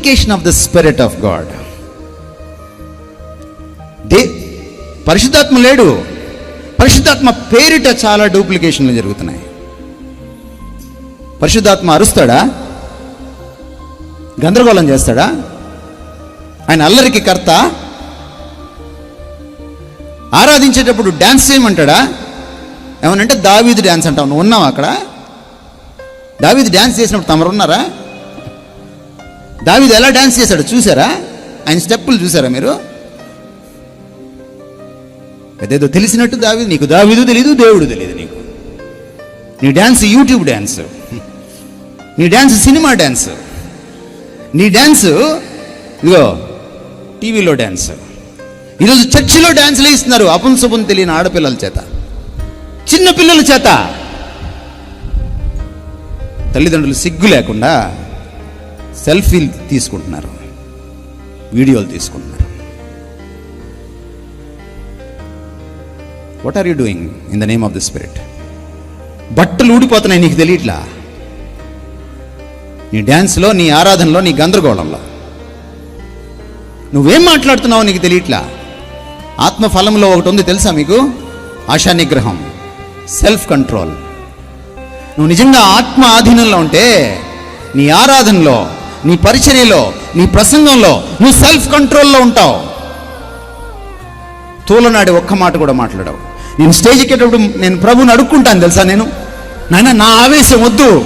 Communication of the spirit of God they పరిశుద్ధాత్మ లేడు. పరిశుద్ధాత్మ పేరిట చాలా డూప్లికేషన్లు జరుగుతున్నాయి. పరిశుద్ధాత్మ అరుస్తాడా? గందరగోళం చేస్తాడా? ఆయన అల్లరికి కర్త? ఆరాధించేటప్పుడు డ్యాన్స్ చేయమంటాడా? ఏమనంటే దావీదు డ్యాన్స్ అంటావు నువ్వు ఉన్నావు అక్కడ? దావీదు డ్యాన్స్ చేసినప్పుడు తమరు ఉన్నారా దావిది ఎలా డ్యాన్స్ చేశాడు చూసారా? ఆయన స్టెప్పులు చూసారా మీరు? అదేదో తెలిసినట్టు దావి నీకు దావిదు తెలీదు దేవుడు తెలియదు నీకు. నీ డ్యాన్స్ యూట్యూబ్ డ్యాన్స్ నీ డ్యాన్స్ సినిమా డ్యాన్స్ నీ డ్యాన్స్ ఇదిగో టీవీలో డ్యాన్స్ ఈరోజు చర్చిలో డ్యాన్స్లు ఇస్తున్నారు అపంశుభం తెలియని ఆడపిల్లల చేత. చిన్న పిల్లల చేత. తల్లిదండ్రులు సిగ్గు లేకుండా సెల్ఫీలు తీసుకుంటున్నారు. వీడియోలు తీసుకుంటున్నారు. What are you doing in the name of the spirit బట్టలు ఊడిపోతున్నాయి నీకు తెలియట్లా? నీ డ్యాన్స్లో నీ ఆరాధనలో నీ గందరగోళంలో. నువ్వేం మాట్లాడుతున్నావో నీకు తెలియట్లా? ఆత్మ ఫలంలో ఒకటి ఉంది తెలుసా మీకు? ఆశా నిగ్రహం సెల్ఫ్ కంట్రోల్ నువ్వు నిజంగా ఆత్మ ఆధీనంలో ఉంటే నీ ఆరాధనలో నీ పరిచర్యలో నీ ప్రసంగంలో నువ్వు సెల్ఫ్ కంట్రోల్లో ఉంటావు. తూలనాడి ఒక్క మాట కూడా మాట్లాడవు. నేను స్టేజ్ ఎక్కేటప్పుడు నేను ప్రభుని అడుక్కుంటాను తెలుసా నేను? నాయన నా ఆవేశం వద్దు.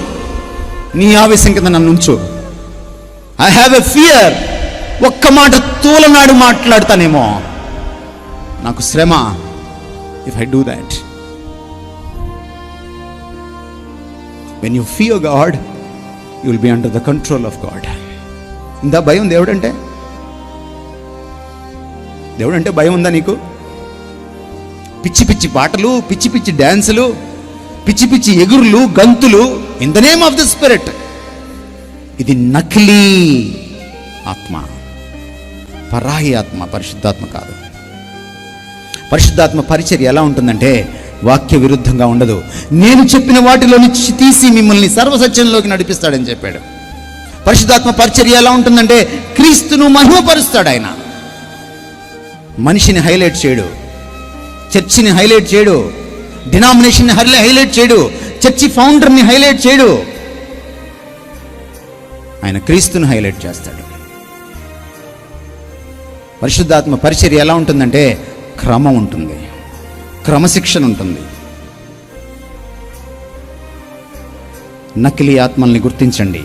నీ ఆవేశం కింద నన్ను ఉంచు. ఐ హ్యావ్ ఎ ఫియర్ ఒక్క మాట తూలనాడు మాట్లాడతానేమో. నాకు శ్రమ. If I do that when you fear God you will be under the control of God ఇంత భయం దేవుడంటే? దేవుడంటే భయం ఉందా నీకు? పిచ్చి పిచ్చి పాటలు పిచ్చి పిచ్చి డ్యాన్సులు పిచ్చి పిచ్చి ఎగురులు గంతులు in the name of the spirit ఇది నకిలీ ఆత్మ. పరాయి ఆత్మ పరిశుద్ధాత్మ కాదు. పరిశుద్ధాత్మ పరిచర్య ఎలా ఉంటుందంటే వాక్య విరుద్ధంగా ఉండదు. నేను చెప్పిన వాటిలో నుంచి తీసి మిమ్మల్ని సర్వసత్యంలోకి నడిపిస్తాడని చెప్పాడు. పరిశుద్ధాత్మ పరిచర్య ఎలా ఉంటుందంటే క్రీస్తును మహిమపరుస్తాడు ఆయన మనిషిని హైలైట్ చేయడు. చర్చిని హైలైట్ చేయడు. డినామినేషన్ని హైలైట్ చేయడు. చర్చి ఫౌండర్ని హైలైట్ చేయడు. ఆయన క్రీస్తుని హైలైట్ చేస్తాడు. పరిశుద్ధాత్మ పరిచర్య ఎలా ఉంటుందంటే క్రమం ఉంటుంది. క్రమశిక్షణ ఉంటుంది. నకిలీ ఆత్మల్ని గుర్తించండి.